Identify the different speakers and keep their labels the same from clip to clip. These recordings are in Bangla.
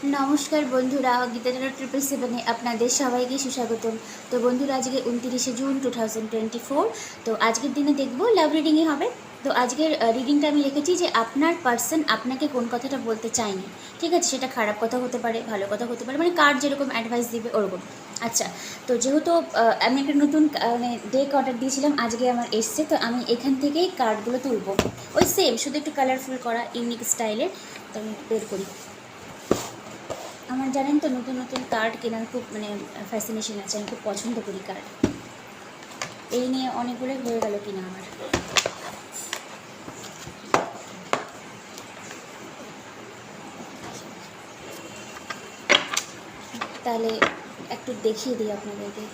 Speaker 1: নমস্কার বন্ধুরা, গীতা গীতাধারা ট্রিপল সেভেনে আপনাদের সবাইকে সুস্বাগতম। তো বন্ধুরা, আজকে উনতিরিশে June two thousand twenty four তো আজকের দিনে দেখব লাভ রিডিংই হবে। তো আজকের রিডিংটা আমি লিখেছি যে আপনার পার্সন আপনাকে কোন কথাটা বলতে চায়নি। ঠিক আছে? সেটা খারাপ কথা হতে পারে, ভালো কথা হতে পারে মানে কার যেরকম অ্যাডভাইস দিবে ওরকম। আচ্ছা তো যেহেতু আমি একটা নতুন মানে ডেক অর্ডার দিয়েছিলাম, আজকে আমার এসছে, তো আমি এখান থেকেই কার্ডগুলো তুলবো। ওই সেম শুধু একটু কালারফুল করা ইউনিক স্টাইলের তো আমি বের করি। আমার জানেন তো নতুন নতুন কার্ড কেনার খুব মানে ফ্যাসিনেশন আছে, আমি খুব পছন্দ করি কার্ড এই নিয়ে অনেকগুলো হয়ে গেল কিনা আমার। তাহলে একটু দেখিয়ে দিই আপনাদেরকে।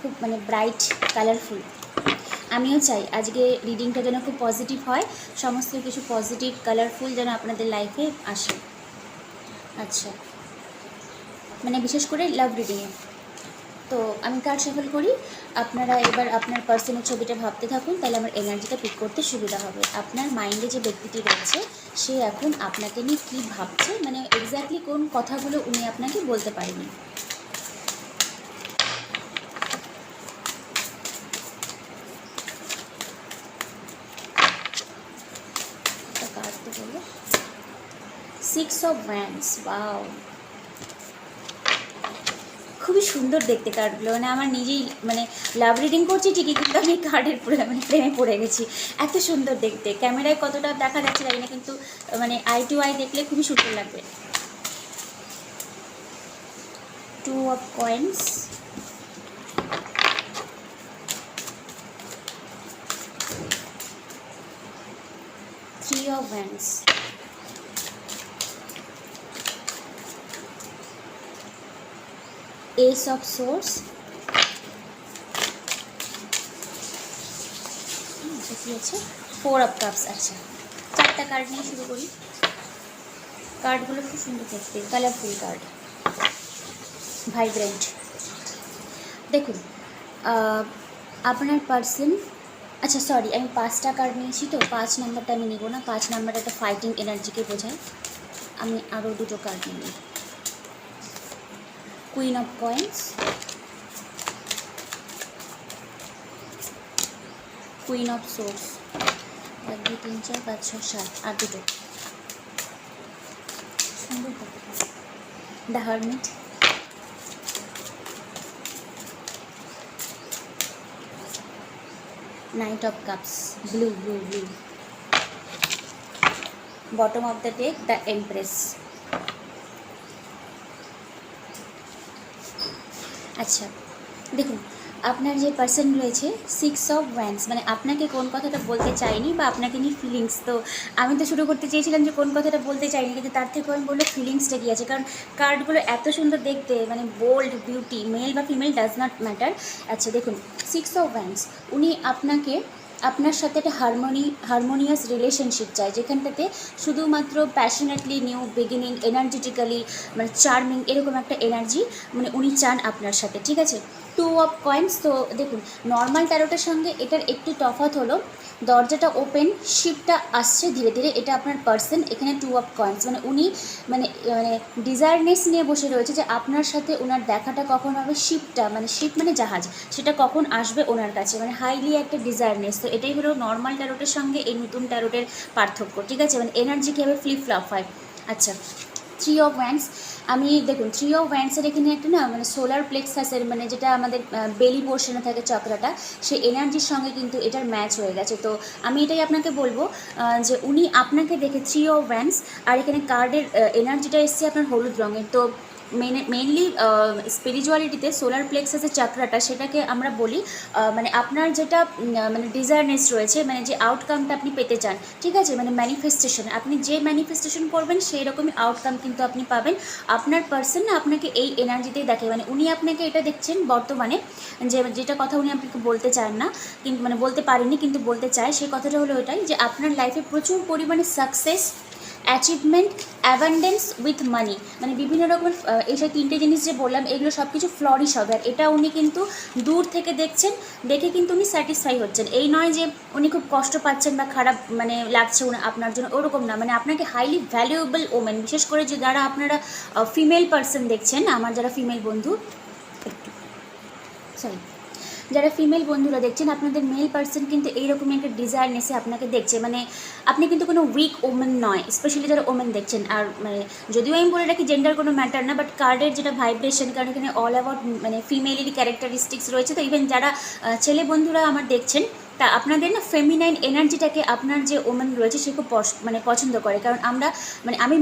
Speaker 1: খুব মানে ব্রাইট কালারফুল আমিও চাই আজকে রিডিংটা যেন খুব পজিটিভ হয়, সমস্ত কিছু পজিটিভ কালারফুল যেন আপনাদের লাইফে আসে। আচ্ছা। মানে বিশেষ করে লাভ রিডিংয়ে তো আমি কার্ড সফল করি। আপনারা এবার আপনার পার্সনের ছবিটা ভাবতে থাকুন, তাহলে আমার এনার্জিটা পিক করতে সুবিধা হবে। আপনার মাইন্ডে যে ব্যক্তিটি রয়েছে, সে এখন আপনাকে নিয়ে কী ভাবছে মানে এক্স্যাক্টলি কোন কথাগুলো উনি আপনাকে বলতে পারেনি। সিক্স অফ ভ্যান্স বাও খুবই সুন্দর দেখতে কার্ডগুলো মানে আমার নিজেই মানে লাভ রিডিং করছি ঠিকই, কিন্তু আমি কার্ডের পুরো মানে প্রেমে পড়ে গেছি। এত সুন্দর দেখতে। ক্যামেরায় কতটা দেখা যাচ্ছে জানি না, কিন্তু মানে আই টু আই দেখলে খুবই সুন্দর লাগবে। Two of coins three of wands of swords আচ্ছা কী আছে? ফোর অফ কাপস আচ্ছা। চারটা কার্ড নিয়ে শুরু করি। কার্ডগুলো খুব সুন্দর দেখতে কালারফুল কার্ড ভাইব্রেন্ট দেখুন আপনার পার্সন আচ্ছা সরি আমি পাঁচটা কার্ড নিয়েছি তো, পাঁচ নাম্বারটা আমি নেব না, পাঁচ নাম্বারটা একটা ফাইটিং এনার্জিকে বোঝায়। আমি আরও দুটো কার্ড নিই queen of coins queen of swords এক দুই তিন চার পাঁচ ছয় সাত আর দুটো। The knight of cups blue blue blue bottom of the deck the empress আচ্ছা দেখুন, আপনার যে পার্সন রয়েছে সিক্স অফ ওয়ান্স মানে আপনাকে কোন কথাটা বলতে চাইনি বা আপনাকে নিয়ে ফিলিংস তো আমি তো শুরু করতে চেয়েছিলাম যে কোন কথাটা বলতে চাইনি, কিন্তু তার থেকেও আমি বলল ফিলিংসটা কী আছে? কারণ কার্ডগুলো এত সুন্দর দেখতে মানে বোল্ড বিউটি মেল বা ফিমেল ডাজ নট ম্যাটার আচ্ছা দেখুন সিক্স অফ ওয়ান্স উনি আপনাকে আপনার সাথে একটা হারমোনি হারমোনিয়াস রিলেশনশিপ চাই। যেখানটাতে শুধুমাত্র প্যাশনেটলি নিউ বিগিনিং এনার্জেটিক্যালি মানে চার্মিং এরকম একটা এনার্জি মানে উনি চান আপনার সাথে, ঠিক আছে? টু অফ কয়েন্স তো দেখুন নর্মাল ট্যারোটার সঙ্গে এটার একটু তফাত হলো, দরজাটা ওপেন শিপটা আসছে ধীরে ধীরে, এটা আপনার পার্সন এখানে টু অফ কয়েন্স মানে উনি মানে মানে ডিজায়ারনেস নিয়ে বসে রয়েছে যে আপনার সাথে ওনার দেখাটা কখন হবে শিপটা মানে শিপ মানে জাহাজ, সেটা কখন আসবে ওনার কাছে মানে হাইলি একটা ডিজায়ারনেস তো এটাই হলো নর্মাল ট্যারোটের সঙ্গে এই নতুন ট্যারোটের পার্থক্য, ঠিক আছে? মানে এনার্জি কীভাবে ফ্লিপ ফ্লপ হয়? আচ্ছা থ্রি অফ ওয়ান্স আমি দেখুন থ্রি অফ ওয়ান্সের এখানে একটা না মানে সোলার প্লেক্সাসের মানে যেটা আমাদের বেলি পোর্শনে থাকে চক্রাটা সেই এনার্জির সঙ্গে কিন্তু এটার ম্যাচ হয়ে গেছে। তো আমি এটাই আপনাকে বলব যে উনি আপনাকে দেখে থ্রি অফ ওয়ান্স আর এখানে কার্ডের এনার্জিটা এসছে আপনার হলুদ রঙের। তো মেনলি স্পিরিচুয়ালিটিতে সোলার প্লেক্সাসের চাকরাটা সেটাকে আমরা বলি মানে আপনার যেটা মানে ডিজায়ারনেস রয়েছে মানে যে আউটকামটা আপনি পেতে চান, ঠিক আছে? মানে ম্যানিফেস্টেশন আপনি যে ম্যানিফেস্টেশন করবেন সেই রকমই আউটকাম কিন্তু আপনি পাবেন। আপনার পার্সন না আপনাকে এই এনার্জিতেই দেখে মানে উনি আপনাকে এটা দেখছেন বর্তমানে, যে যেটা কথা উনি আপনাকে বলতে চান না কিন্তু মানে বলতে পারেনি কিন্তু বলতে চায়, সেই কথাটা হলো ওটাই যে আপনার লাইফে প্রচুর পরিমাণে success achievement abundance with money মানে বিভিন্ন রকমের এইসব তিনটে জিনিস যে বললাম, এগুলো সব কিছু ফ্লরিশ হবে। আর এটা উনি কিন্তু দূর থেকে দেখছেন, দেখে কিন্তু উনি স্যাটিসফাই হচ্ছেন। এই নয় যে উনি খুব কষ্ট পাচ্ছেন বা খারাপ মানে লাগছে উনি আপনার জন্য, ওরকম না। মানে আপনাকে হাইলি ভ্যালুয়েবল ওমেন বিশেষ করে যে যারা আপনারা ফিমেল পার্সন দেখছেন, আমার যারা ফিমেল বন্ধু সরি যারা ফিমেল বন্ধুরা দেখছেন, আপনাদের মেল পার্সন কিন্তু এইরকমই একটা ডিজায়ারনেসে আপনাকে দেখছে। মানে আপনি কিন্তু কোনো উইক ওমেন নয় স্পেশালি যারা ওমেন দেখছেন। আর মানে যদিও আমি বলে রাখি জেন্ডার কোনো ম্যাটার না বাট কার্ডের যেটা ভাইব্রেশন কারণ এখানে অল অ্যাবাউট মানে ফিমেলেরই ক্যারেক্টারিস্টিক্স রয়েছে। তো ইভেন যারা ছেলে বন্ধুরা আমার দেখছেন, তা আপনাদের না ফেমিনাইন এনার্জিটাকে আপনার যে ওমেন রয়েছে, সে খুব মানে পছন্দ করে। কারণ আমরা মানে আমি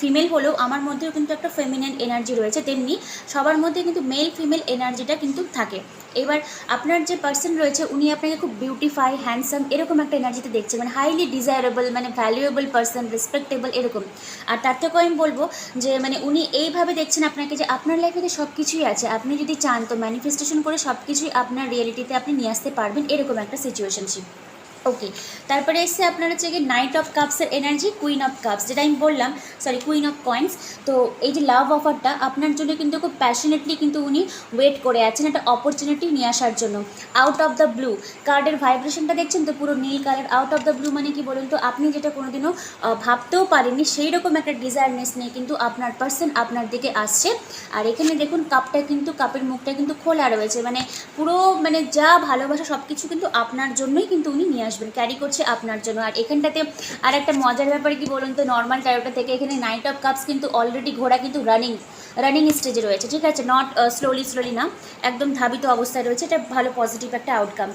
Speaker 1: ফিমেল হলেও আমার মধ্যেও কিন্তু একটা ফেমিনাইন এনার্জি রয়েছে। তেমনি সবার মধ্যে কিন্তু মেল ফিমেল এনার্জিটা কিন্তু থাকে। এবার আপনার যে পার্সন রয়েছে, উনি আপনাকে খুব বিউটিফাই হ্যান্ডসাম এরকম একটা এনার্জিতে দেখছে মানে হাইলি ডিজায়ারেবল মানে ভ্যালুয়েবল পার্সন রেসপেক্টেবল এরকম। আর তার থেকেও আমি বলব যে মানে উনি এইভাবে দেখছেন আপনাকে যে আপনার লাইফে তো সব কিছুই আছে। আপনি যদি চান তো ম্যানিফেস্টেশন করে সব কিছুই আপনার রিয়েলিটিতে আপনি নিয়ে আসতে পারবেন এরকম একটা সিচুয়েশনশিপ ওকে তারপরে এসছে আপনার হচ্ছে কি নাইট অফ কাপসের এনার্জি কুইন অফ কাপস যেটা আমি বললাম সরি কুইন অফ কয়েন্স তো এই যে লাভ অফারটা আপনার জন্য কিন্তু খুব প্যাশনেটলি কিন্তু উনি ওয়েট করে আছেন একটা অপরচুনিটি নিয়ে আসার জন্য। আউট অফ দ্য ব্লু কার্ডের ভাইব্রেশনটা দেখছেন তো পুরো নীল colour out of the blue মানে কি বলুন তো, আপনি যেটা কোনোদিনও ভাবতেও পারেননি, সেই রকম একটা ডিজায়ারনেস নিয়ে কিন্তু আপনার পার্সন আপনার দিকে আসছে। আর এখানে দেখুন কাপটা কিন্তু কাপের মুখটা কিন্তু খোলা রয়েছে। মানে পুরো মানে যা ভালোবাসা সব কিছু কিন্তু আপনার জন্যই কিন্তু উনি নিয়ে আসবেন ক্যারি করছে আপনার জন্য। আর এখানটাতে আর একটা মজার ব্যাপারে কি বলুন তো নর্মাল ট্যারোটা থেকে এখানে নাইট অফ কাপস কিন্তু অলরেডি ঘোড়া কিন্তু রানিং রানিং স্টেজে রয়েছে, ঠিক আছে? নট স্লোলি স্লোলি না, একদম ধাবিত অবস্থায় রয়েছে, এটা ভালো পজিটিভ একটা আউটকাম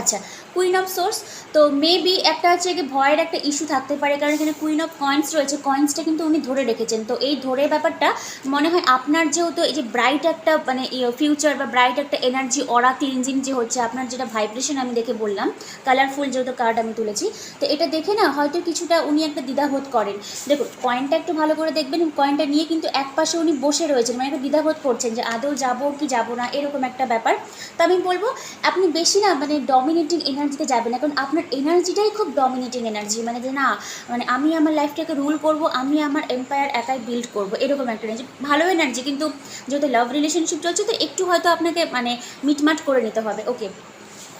Speaker 1: আচ্ছা কুইন অফ সোর্স তো মেবি একটা হচ্ছে কি ভয়ের একটা ইস্যু থাকতে পারে, কারণ এখানে কুইন অফ কয়েন্স রয়েছে। কয়েন্সটা কিন্তু উনি ধরে রেখেছেন। তো এই ধরে ব্যাপারটা মনে হয় আপনার যেহেতু এই যে ব্রাইট একটা মানে ফিউচার বা ব্রাইট একটা এনার্জি অরা ক্লিনজিং যে হচ্ছে, আপনার যেটা ভাইব্রেশন আমি দেখে বললাম কালারফুল যেহেতু কার্ড আমি তুলেছি, তো এটা দেখে না হয়তো কিছুটা উনি একটা দ্বিধাবোধ করেন। দেখুন কয়েনটা একটু ভালো করে দেখবেন কয়েনটা নিয়ে কিন্তু এক পাশে উনি বসে রয়েছেন মানে একটা দ্বিধাবোধ করছেন যে আদৌ যাব কি যাব না, এরকম একটা ব্যাপার। তো আমি বলব, আপনি বেশি না মানে ডমিনেটিং এনার্জিতে যাবে না। কারণ আপনার এনার্জিটাই খুব ডমিনেটিং এনার্জি মানে যে না মানে আমি আমার লাইফটাকে রুল করব, আমি আমার এম্পায়ার একাই বিল্ড করব, এরকম একটা এনার্জি ভালো এনার্জি কিন্তু যেহেতু লাভ রিলেশনশিপ চলছে, তো একটু হয়তো আপনাকে মানে মিটমাট করে নিতে হবে। ওকে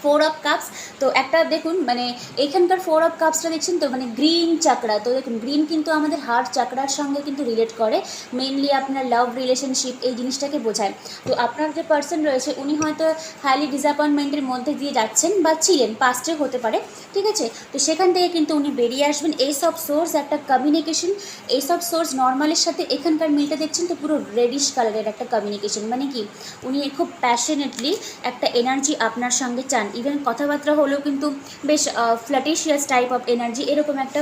Speaker 1: ফোর অফ কাপস তো একটা দেখুন মানে এখানকার ফোর অফ কাপসটা দেখছেন তো মানে গ্রিন চাকরা তো দেখুন গ্রিন কিন্তু আমাদের হার্ট চাকরার সঙ্গে কিন্তু রিলেট করে মেনলি আপনার লাভ রিলেশনশিপ এই জিনিসটাকে বোঝায়। তো আপনার যে পার্সন রয়েছে, উনি হয়তো হাইলি ডিসঅ্যাপয়েন্টমেন্টের মধ্যে দিয়ে যাচ্ছেন বা ছিলেন পাস্টে হতে পারে, ঠিক আছে? তো সেখান থেকে কিন্তু উনি বেরিয়ে আসবেন এইসব সোর্স একটা কমিউনিকেশন এইসব সোর্স নর্মালের সাথে এখানকার মিলটা দেখছেন তো, পুরো রেডিশ কালারের একটা কমিউনিকেশন মানে কি? উনি খুব প্যাশনেটলি একটা এনার্জি আপনার সঙ্গে চান। ইভেন কথাবার্তা হলেও কিন্তু বেশ ফ্ল্যাটিশিয়াস টাইপ অফ এনার্জি এরকম একটা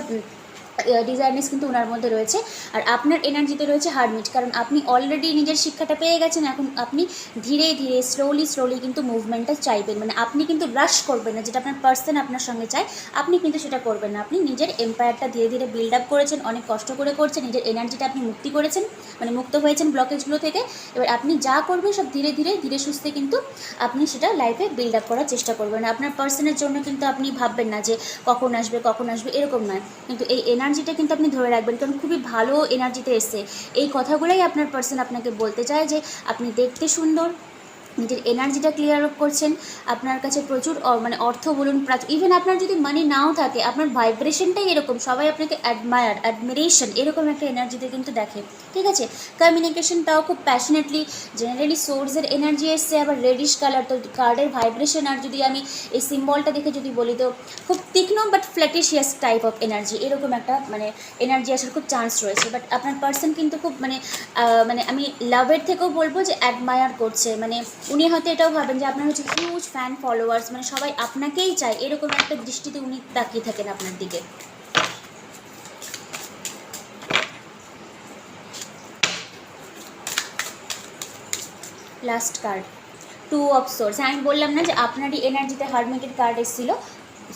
Speaker 1: ডিজাইনেস কিন্তু ওনার মধ্যে রয়েছে। আর আপনার এনার্জিতে রয়েছে হারমিট কারণ আপনি অলরেডি নিজের শিক্ষাটা পেয়ে গেছেন, এখন আপনি ধীরে ধীরে স্লোলি স্লোলি কিন্তু মুভমেন্টটা চাইবেন। মানে আপনি কিন্তু রাশ করবেন না, যেটা আপনার পার্সন আপনার সঙ্গে চায়, আপনি কিন্তু সেটা করবেন না। আপনি নিজের এম্পায়ারটা ধীরে ধীরে বিল্ড আপ করেছেন, অনেক কষ্ট করে করছেন, নিজের এনার্জিটা আপনি মুক্তি করেছেন মানে মুক্ত হয়েছেন ব্লকেজগুলো থেকে। এবার আপনি যা করবেন, সব ধীরে ধীরে ধীরে সুস্থে কিন্তু আপনি সেটা লাইফে বিল্ড আপ করার চেষ্টা করবেন। আপনার পার্সনের জন্য কিন্তু আপনি ভাববেন না যে কখন আসবে কখন আসবে, এরকম নয়। কিন্তু এই এনার্জিটা কিন্তু আপনি ধরে রাখবেন, কারণ খুবই ভালো এনার্জিতে এসছে। এই কথাগুলোই আপনার পার্সন আপনাকে বলতে চায় যে, আপনি দেখতে সুন্দর নিজের এনার্জিটা ক্লিয়ার আপ করছেন, আপনার কাছে প্রচুর মানে অর্থ বলুন ইভেন আপনার যদি মানি নাও থাকে, আপনার ভাইব্রেশনটাই এরকম, সবাই আপনাকে অ্যাডমায়ার অ্যাডমিরেশন এরকম একটা এনার্জিতে কিন্তু দেখে, ঠিক আছে? কমিউনিকেশনটাও খুব প্যাশনেটলি জেনারেলি সোর্সের এনার্জি এসছে, আবার রেডিশ কালার তো কার্ডের ভাইব্রেশন আর যদি আমি এই সিম্বলটা দেখে যদি বলি, তো খুব তীক্ষ্ণ but flirtatious type of energy এরকম একটা মানে এনার্জি আসার খুব চান্স রয়েছে বাট আপনার পার্সন কিন্তু খুব মানে মানে আমি লাভের থেকেও বলব যে অ্যাডমায়ার করছে মানে উনি হয়তো এটাও ভাবেন যে আপনার হচ্ছে হিউজ ফ্যান ফলোয়ার্স মানে সবাই আপনাকেই চায়। এরকম একটা দৃষ্টিতে উনি তাকিয়ে থাকেন আপনার দিকে। Last card two of swords আমি বললাম না যে আপনারই এনার্জিতে হারমিটের কার্ড এসেছিল।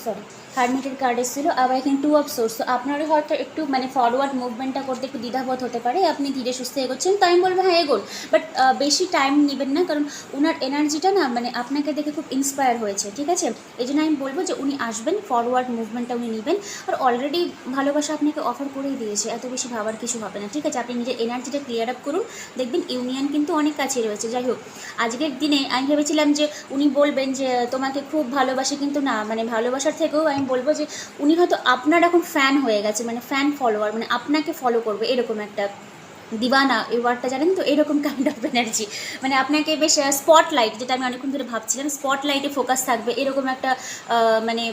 Speaker 1: সরি হারমিটের কার্ড এসেছিল, আবার এখানে টু অফ সোর্স তো আপনারও হয়তো একটু মানে ফরওয়ার্ড মুভমেন্টটা করতে একটু দ্বিধাবোধ হতে পারে, আপনি ধীরে সুস্থে এগোচ্ছেন তো আমি বলব হ্যাঁ এগোন। বাট বেশি টাইম নেবেন না, কারণ ওনার এনার্জিটা না মানে আপনাকে দেখে খুব ইন্সপায়ার হয়েছে, ঠিক আছে? এই জন্য আমি বলব যে উনি আসবেন ফরওয়ার্ড মুভমেন্টটা উনি নেবেন, আর অলরেডি ভালোবাসা আপনাকে অফার করেই দিয়েছে, এত বেশি ভাবার কিছু হবে না, ঠিক আছে? আপনি নিজের এনার্জিটা ক্লিয়ার আপ করুন, দেখবেন ইউনিয়ন কিন্তু অনেক কাছে রয়েছে, যাই হোক। আজকের দিনে আমি ভেবেছিলাম যে উনি বলবেন যে, তোমাকে খুব ভালোবাসে কিন্তু না মানে ভালোবাসার থেকেও আমি বলব যে উনি হয়তো আপনার এখন ফ্যান হয়ে গেছে মানে ফ্যান ফলোয়ার মানে আপনাকে ফলো করবে, এরকম একটা দিবানা এই ওয়ার্ডটা জানেন তো, এরকম কাইন্ড অফ এনার্জি মানে আপনাকে বেশ স্পটলাইট যেটা আমি অনেকক্ষণ ধরে ভাবছিলাম স্পটলাইটে ফোকাস থাকবে, এরকম একটা মানে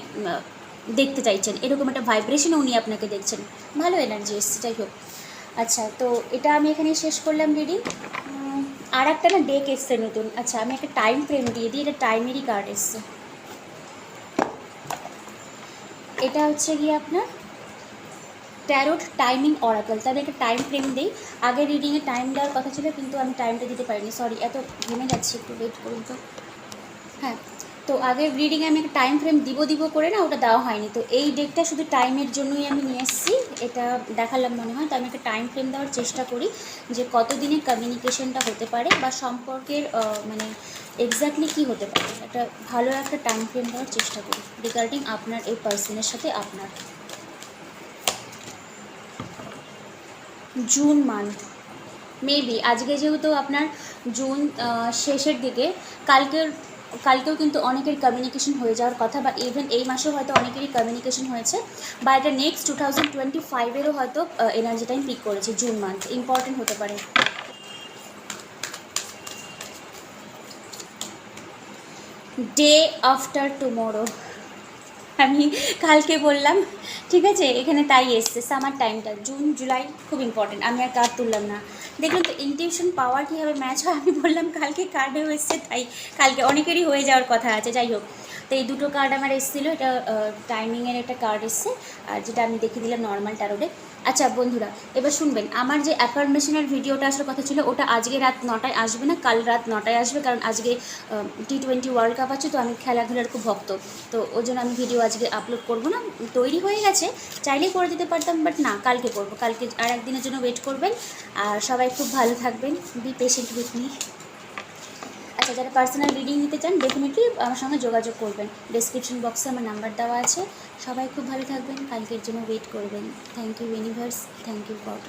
Speaker 1: দেখতে চাইছেন, এরকম একটা ভাইব্রেশনে উনি আপনাকে দেখছেন। ভালো এনার্জি এসছে, যাই হোক। আচ্ছা তো এটা আমি এখানে শেষ করলাম রিডিং আর একটা না ডেক এসছে নতুন। আচ্ছা আমি একটা টাইম ফ্রেম দিয়ে দিই, এটা টাইমেরই কার্ড এসছে। এটা হচ্ছে গিয়ে আপনার ট্যারোট টাইমিং অরাকল একটা টাইম ফ্রেম দেই। আগে রিডিংয়ে টাইম দেওয়ার কথা ছিল, কিন্তু আমি টাইমটা দিতে পারিনি। সরি এত ঘেমে যাচ্ছি, একটু ওয়েট করুন তো। হ্যাঁ। তো আগের রিডিংয়ে আমি একটা টাইম ফ্রেম দিব দিব করে না, ওটা দেওয়া হয়নি। তো এই ডেকটা শুধু টাইমের জন্যই আমি নিয়ে এসেছি, এটা দেখালাম মনে হয়, তো আমি একটা টাইম ফ্রেম দেওয়ার চেষ্টা করি যে কতদিনে কমিউনিকেশনটা হতে পারে বা সম্পর্কের মানে এক্স্যাক্টলি কী হতে পারে। একটা ভালো একটা টাইম ফ্রেম দেওয়ার চেষ্টা করি রিগার্ডিং আপনার, এই পার্সনের সাথে আপনার। জুন মান্থ মেবি আজকে যেহেতু আপনার জুন শেষের দিকে, কালকের কালকেও কিন্তু অনেকের কমিউনিকেশন হয়ে যাওয়ার কথা বা ইভেন এই মাসেও হয়তো অনেকেরই কমিউনিকেশন হয়েছে। বা এটা নেক্সট টু থাউজেন্ড টোয়েন্টি ফাইভেরও হয়তো এনার্জি টাইম পিক করেছে জুন মান্থ ইম্পর্টেন্ট হতে পারে। ডে আফটার টুমোরো আমি কালকে বললাম, ঠিক আছে, এখানে তাই এসছে সামার টাইমটা জুন জুলাই খুব ইম্পর্টেন্ট আমি আর কার্ড তুললাম না। দেখলাম তো ইনটিউশন পাওয়ার কীভাবে ম্যাচ হয়? আমি বললাম, কালকে কার্ডেও এসছে, তাই কালকে অনেকেরই হয়ে যাওয়ার কথা আছে, যাই হোক। তো এই দুটো কার্ড আমার এসেছিল, এটা টাইমিংয়ের একটা কার্ড এসছে, আর যেটা আমি দেখিয়ে দিলাম নর্মাল টারোডে আচ্ছা বন্ধুরা, এবার শুনবেন। আমার যে অ্যাফার্মেশনের ভিডিওটা আসার কথা ছিল, ওটা আজকে রাত নটায় আসবে না, কাল রাত নটায় আসবে, কারণ আজকে টি টোয়েন্টি ওয়ার্ল্ড কাপ আছে, তো আমি খেলাধুলার খুব ভক্ত। তো ওই জন্য আমি ভিডিও আজকে আপলোড করব না, তৈরি হয়ে গেছে। চাইলেই করে দিতে পারতাম বাট না, কালকে করব। কালকে আর একদিনের জন্য ওয়েট করবেন। আর সবাই খুব ভালো থাকবেন। বি পেশেন্ট উইথ মি আচ্ছা যারা পার্সোনাল রিডিং নিতে চান ডেফিনেটলি আমার সঙ্গে যোগাযোগ করবেন। ডিসক্রিপশন বক্সে আমার নাম্বার দেওয়া আছে। সবাই খুব ভালো থাকবেন। কালকের জন্য ওয়েট করবেন। Thank you universe thank you God